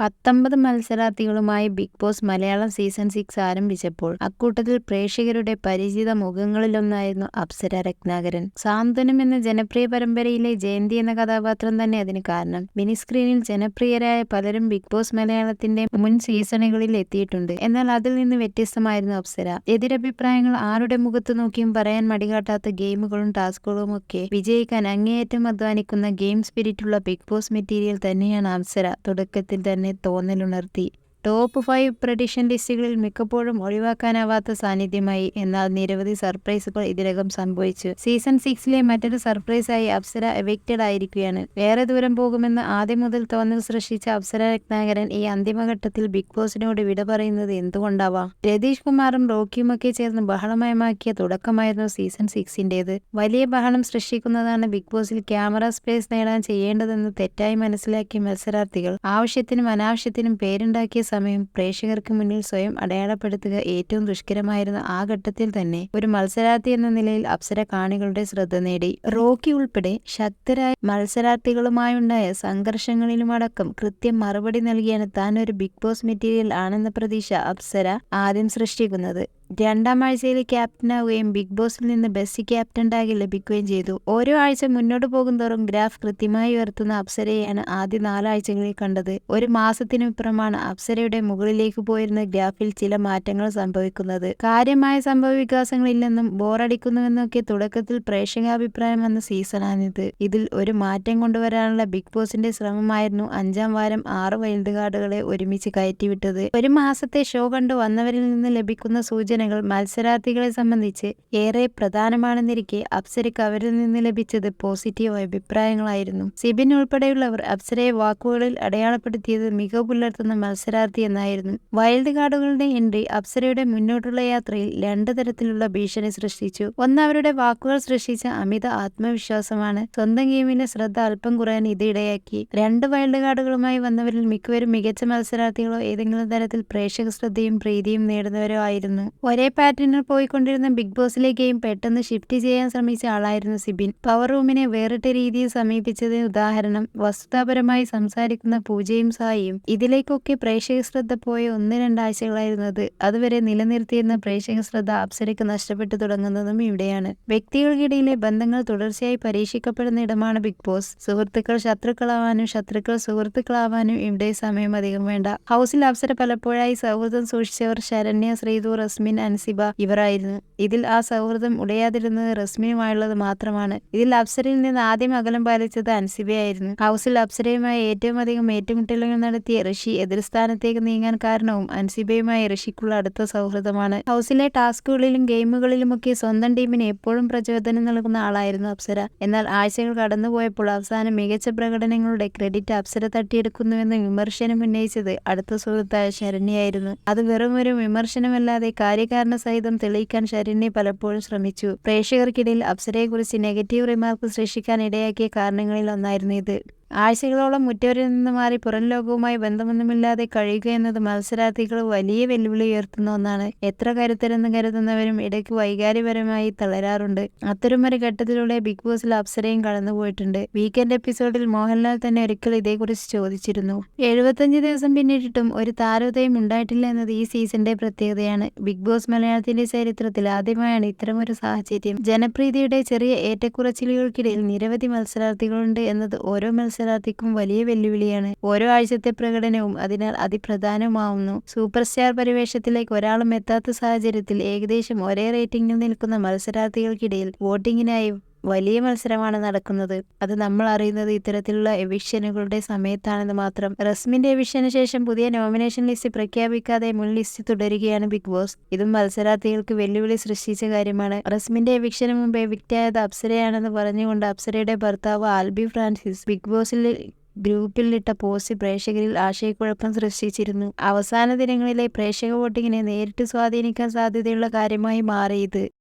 പത്തൊമ്പത് മത്സരാർത്ഥികളുമായി Bigg Boss Malayalam season six ആരംഭിച്ചപ്പോൾ അക്കൂട്ടത്തിൽ പ്രേക്ഷകരുടെ പരിചിത മുഖങ്ങളിലൊന്നായിരുന്നു അപ്സര രത്നാകരൻ. സാന്ത്വനം എന്ന ജനപ്രിയ പരമ്പരയിലെ ജയന്തി എന്ന കഥാപാത്രം തന്നെ അതിന് കാരണം. മിനി സ്ക്രീനിൽ ജനപ്രിയരായ പലരും ബിഗ് ബോസ് മലയാളത്തിന്റെ മുൻ സീസണുകളിൽ എത്തിയിട്ടുണ്ട്. എന്നാൽ അതിൽ നിന്ന് വ്യത്യസ്തമായിരുന്നു അപ്സര. എതിരഭിപ്രായങ്ങൾ ആരുടെ മുഖത്ത് നോക്കിയും പറയാൻ മടികാട്ടാത്ത ഗെയിമുകളും ടാസ്കുകളും ഒക്കെ വിജയിക്കാൻ അങ്ങേയറ്റം അധ്വാനിക്കുന്ന ഗെയിം സ്പിരിറ്റുള്ള ബിഗ് ബോസ് മെറ്റീരിയൽ തന്നെയാണ് അപ്സര. തുടക്കത്തിൽ തന്നെ തോന്നലുണർത്തി. ടോപ്പ് ഫൈവ് പ്രഡിഷൻ ലിസ്റ്റുകളിൽ മിക്കപ്പോഴും ഒഴിവാക്കാനാവാത്ത സാന്നിധ്യമായി എന്നാൽ നിരവധി സർപ്രൈസുകൾ ഇതിനകം സംഭവിച്ചു. സീസൺ സിക്സിലെ മറ്റൊരു സർപ്രൈസായി അപ്സര എവിക്റ്റഡ് ആയിരിക്കുകയാണ്. വേറെ ദൂരം പോകുമെന്ന് ആദ്യം മുതൽ തോന്നൽ സൃഷ്ടിച്ച അപ്സര രത്നാകരൻ ഈ അന്തിമഘട്ടത്തിൽ ബിഗ് ബോസിനോട് വിട പറയുന്നത് എന്തുകൊണ്ടാവാം? രതീഷ് കുമാറും റോക്കിയുമൊക്കെ ചേർന്ന് ബഹളമയമാക്കിയ തുടക്കമായിരുന്നു സീസൺ സിക്സിന്റേത് വലിയ ബഹളം സൃഷ്ടിക്കുന്നതാണ് ബിഗ് ബോസിൽ ക്യാമറ സ്പേസ് നേടാൻ ചെയ്യേണ്ടതെന്ന് തെറ്റായി മനസ്സിലാക്കിയ മത്സരാർത്ഥികൾ. ആവശ്യത്തിനും അനാവശ്യത്തിനും പേരുണ്ടാക്കിയ സമയം പ്രേക്ഷകർക്ക് മുന്നിൽ സ്വയം അടയാളപ്പെടുത്തുക ഏറ്റവും ദുഷ്കരമായിരുന്ന ആ ഘട്ടത്തിൽ തന്നെ ഒരു മത്സരാർത്ഥി എന്ന നിലയിൽ അപ്സര കാണികളുടെ ശ്രദ്ധ നേടി. റോക്കി ഉൾപ്പെടെ ശക്തരായ മത്സരാർത്ഥികളുമായുണ്ടായ സംഘർഷങ്ങളിലുമടക്കം കൃത്യം മറുപടി നൽകിയാണ് താൻ ഒരു ബിഗ് ബോസ് മെറ്റീരിയൽ ആണെന്ന പ്രതീക്ഷ അപ്സര ആദ്യം സൃഷ്ടിക്കുന്നത്. രണ്ടാം ആഴ്ചയിൽ ക്യാപ്റ്റനാവുകയും ബിഗ് ബോസിൽ നിന്ന് ബെസ്റ്റ് ക്യാപ്റ്റൻ ടാഗ് ലഭിക്കുകയും ചെയ്തു. ഓരോ ആഴ്ച മുന്നോട്ട് പോകുന്തോറും ഗ്രാഫ് കൃത്യമായി ഉയർത്തുന്ന അപ്സരയെയാണ് ആദ്യ നാലാഴ്ചകളിൽ കണ്ടത്. ഒരു മാസത്തിനുപ്പുറമാണ് അപ്സരയുടെ മുകളിലേക്ക് പോയിരുന്ന ഗ്രാഫിൽ ചില മാറ്റങ്ങൾ സംഭവിക്കുന്നത്. കാര്യമായ സംഭവ വികാസങ്ങളില്ലെന്നും ബോറടിക്കുന്നുവെന്നൊക്കെ തുടക്കത്തിൽ പ്രേക്ഷകാഭിപ്രായം വന്ന സീസണാണിത്. ഇതിൽ ഒരു മാറ്റം കൊണ്ടുവരാനുള്ള ബിഗ് ബോസിന്റെ ശ്രമമായിരുന്നു അഞ്ചാം വാരം ആറ് വൈൽഡ് കാർഡുകളെ ഒരുമിച്ച് കയറ്റിവിട്ടത്. ഒരു മാസത്തെ ഷോ കണ്ടു വന്നവരിൽ നിന്ന് ലഭിക്കുന്ന സൂചനകൾ മത്സരാർത്ഥികളെ സംബന്ധിച്ച് ഏറെ പ്രധാനമാണെന്നിരിക്കെ അപ്സരയ്ക്ക് അവരിൽ നിന്ന് ലഭിച്ചത് പോസിറ്റീവ് അഭിപ്രായങ്ങളായിരുന്നു. സിബിൻ ഉൾപ്പെടെയുള്ളവർ അപ്സരയെ വാക്കുകളിൽ അടയാളപ്പെടുത്തിയത് മികവ് പുലർത്തുന്ന മത്സരാർത്ഥി എന്നായിരുന്നു. വൈൽഡ് കാർഡുകളുടെ എൻട്രി അപ്സരയുടെ മുന്നോട്ടുള്ള യാത്രയിൽ രണ്ട് തരത്തിലുള്ള ഭീഷണി സൃഷ്ടിച്ചു. ഒന്ന് അവരുടെ വാക്കുകൾ സൃഷ്ടിച്ച അമിത ആത്മവിശ്വാസമാണ്. സ്വന്തം ഗെയിമിന്റെ ശ്രദ്ധ അല്പം കുറയാൻ ഇത് ഇടയാക്കി. രണ്ട് വൈൽഡ് കാർഡുകളുമായി വന്നവരിൽ മിക്കവരും മികച്ച മത്സരാർത്ഥികളോ ഏതെങ്കിലും തരത്തിൽ പ്രേക്ഷക ശ്രദ്ധയും പ്രീതിയും നേടുന്നവരോ ആയിരുന്നു. ഒരേ പാറ്റേണിൽ പോയിക്കൊണ്ടിരുന്ന ബിഗ് ബോസിലെ ഗെയിം പെട്ടെന്ന് ഷിഫ്റ്റ് ചെയ്യാൻ ശ്രമിച്ച ആളായിരുന്നു സിബിൻ. പവർ റൂമിനെ വേറിട്ട രീതിയിൽ സമീപിച്ചതിന് ഉദാഹരണം വസ്തുതാപരമായി സംസാരിക്കുന്ന പൂജയും സായിയും. ഇതിലേക്കൊക്കെ പ്രേക്ഷക ശ്രദ്ധ പോയ ഒന്ന് രണ്ടാഴ്ചകളായിരുന്നത് അതുവരെ നിലനിർത്തിയിരുന്ന പ്രേക്ഷക ശ്രദ്ധ അപ്സരയ്ക്ക് നഷ്ടപ്പെട്ടു തുടങ്ങുന്നതും ഇവിടെയാണ്. വ്യക്തികൾക്കിടയിലെ ബന്ധങ്ങൾ തുടർച്ചയായി പരീക്ഷിക്കപ്പെടുന്ന ഇടമാണ് ബിഗ് ബോസ്. സുഹൃത്തുക്കൾ ശത്രുക്കളാവാനും ശത്രുക്കൾ സുഹൃത്തുക്കളാവാനും ഇവിടെ സമയം അധികം വേണ്ട. ഹൗസിൽ അപ്സര പലപ്പോഴായി സൗഹൃദം സൂക്ഷിച്ചവർ ശരണ്യ ശ്രീതു റസ്മിൻ അൻസിബ ഇവരായിരുന്നു. ഇതിൽ ആ സൗഹൃദം ഉടയാതിരുന്നത് റസ്മിയുമായുള്ളത് മാത്രമാണ്. ഇതിൽ അപ്സരയിൽ നിന്ന് ആദ്യം അകലം പാലിച്ചത് അൻസിബയായിരുന്നു. ഹൗസിൽ അപ്സരയുമായി ഏറ്റവും അധികം ഏറ്റുമുട്ടലുകൾ നടത്തിയ ഋഷി എതിർസ്ഥാനത്തേക്ക് നീങ്ങാൻ കാരണവും അൻസിബയുമായി ഋഷിക്കുള്ള അടുത്ത സൗഹൃദമാണ്. ഹൗസിലെ ടാസ്കുകളിലും ഗെയിമുകളിലുമൊക്കെ സ്വന്തം ടീമിന് എപ്പോഴും പ്രചോദനം നൽകുന്ന ആളായിരുന്നു അപ്സര. എന്നാൽ ആഴ്ചകൾ കടന്നുപോയപ്പോൾ അവസാനം മികച്ച പ്രകടനങ്ങളുടെ ക്രെഡിറ്റ് അപ്സര തട്ടിയെടുക്കുന്നുവെന്ന് വിമർശനം ഉന്നയിച്ചത് അടുത്ത സുഹൃത്തായ ശരണ്യായിരുന്നു അത് വെറും ഒരു വിമർശനമല്ലാതെ കാര്യകാരണ സഹിതം തെളിയിക്കാൻ ശരണ്യ പലപ്പോഴും ശ്രമിച്ചു. പ്രേക്ഷകർക്കിടയിൽ അപ്സരയെക്കുറിച്ച് നെഗറ്റീവ് റിമാർക്ക് സൃഷ്ടിക്കാൻ ഇടയാക്കിയ കാരണങ്ങളിൽ ഒന്നായിരുന്നു ഇത്. ആഴ്ചകളോളം മുറ്റവരിൽ നിന്ന് മാറി പുറം ലോകവുമായി ബന്ധമൊന്നുമില്ലാതെ കഴിയുക എന്നത് മത്സരാർത്ഥികൾ വലിയ വെല്ലുവിളി ഉയർത്തുന്ന ഒന്നാണ്. എത്ര കരുത്തരെന്ന് കരുതുന്നവരും ഇടയ്ക്ക് വൈകാരിപരമായി തളരാറുണ്ട്. അത്തരമൊരു ഘട്ടത്തിലൂടെ ബിഗ് ബോസിൽ അപ്സരയും കടന്നുപോയിട്ടുണ്ട്. വീക്കെൻഡ് എപ്പിസോഡിൽ മോഹൻലാൽ തന്നെ ഒരിക്കൽ ഇതേക്കുറിച്ച് ചോദിച്ചിരുന്നു. എഴുപത്തഞ്ച് ദിവസം പിന്നിട്ടിട്ടും ഒരു താരോദയം ഉണ്ടായിട്ടില്ല എന്നത് ഈ സീസണിന്റെ പ്രത്യേകതയാണ്. ബിഗ് ബോസ് മലയാളത്തിന്റെ ചരിത്രത്തിൽ ആദ്യമായാണ് ഇത്തരമൊരു സാഹചര്യം. ജനപ്രീതിയുടെ ചെറിയ ഏറ്റക്കുറച്ചിലുകൾക്കിടയിൽ നിരവധി മത്സരാർത്ഥികളുണ്ട് എന്നത് ഓരോ മത്സരാർത്ഥിക്കും വലിയ വെല്ലുവിളിയാണ്. ഓരോ ആഴ്ചത്തെ പ്രകടനവും അതിനാൽ അതിപ്രധാനമാവുന്നു. സൂപ്പർ സ്റ്റാർ പരിവേഷത്തിലേക്ക് ഒരാളും എത്താത്ത സാഹചര്യത്തിൽ ഏകദേശം ഒരേ റേറ്റിംഗിൽ നിൽക്കുന്ന മത്സരാർത്ഥികൾക്കിടയിൽ വോട്ടിങ്ങിനായി വലിയ മത്സരമാണ് നടക്കുന്നത്. അത് നമ്മൾ അറിയുന്നത് ഇത്തരത്തിലുള്ള എവിഷനുകളുടെ സമയത്താണെന്ന് മാത്രം. റസ്മിന്റെ എവിഷന് ശേഷം പുതിയ നോമിനേഷൻ ലിസ്റ്റ് പ്രഖ്യാപിക്കാതെ മുൻ ലിസ്റ്റ് തുടരുകയാണ് ബിഗ് ബോസ്. ഇതും മത്സരാർത്ഥികൾക്ക് വെല്ലുവിളി സൃഷ്ടിച്ച കാര്യമാണ്. റസ്മിന്റെ എവിക്ഷന് മുമ്പേ വിക്റ്റായത് അപ്സരയാണെന്ന് പറഞ്ഞുകൊണ്ട് അപ്സരയുടെ ഭർത്താവ് ആൽബി ഫ്രാൻസിസ് ബിഗ് ബോസിൽ ഗ്രൂപ്പിലിട്ട പോസ്റ്റ് പ്രേക്ഷകരിൽ ആശയക്കുഴപ്പം സൃഷ്ടിച്ചിരുന്നു. അവസാന ദിനങ്ങളിലെ പ്രേക്ഷക വോട്ടിങ്ങിനെ നേരിട്ട് സ്വാധീനിക്കാൻ സാധ്യതയുള്ള കാര്യമായി മാറി ഇത്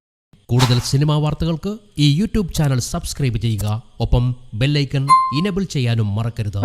കൂടുതൽ സിനിമാ വാർത്തകൾക്ക് ഈ യൂട്യൂബ് ചാനൽ സബ്സ്ക്രൈബ് ചെയ്യുക. ഒപ്പം ബെല്ലൈക്കൺ ഇനബിൾ ചെയ്യാനും മറക്കരുത്.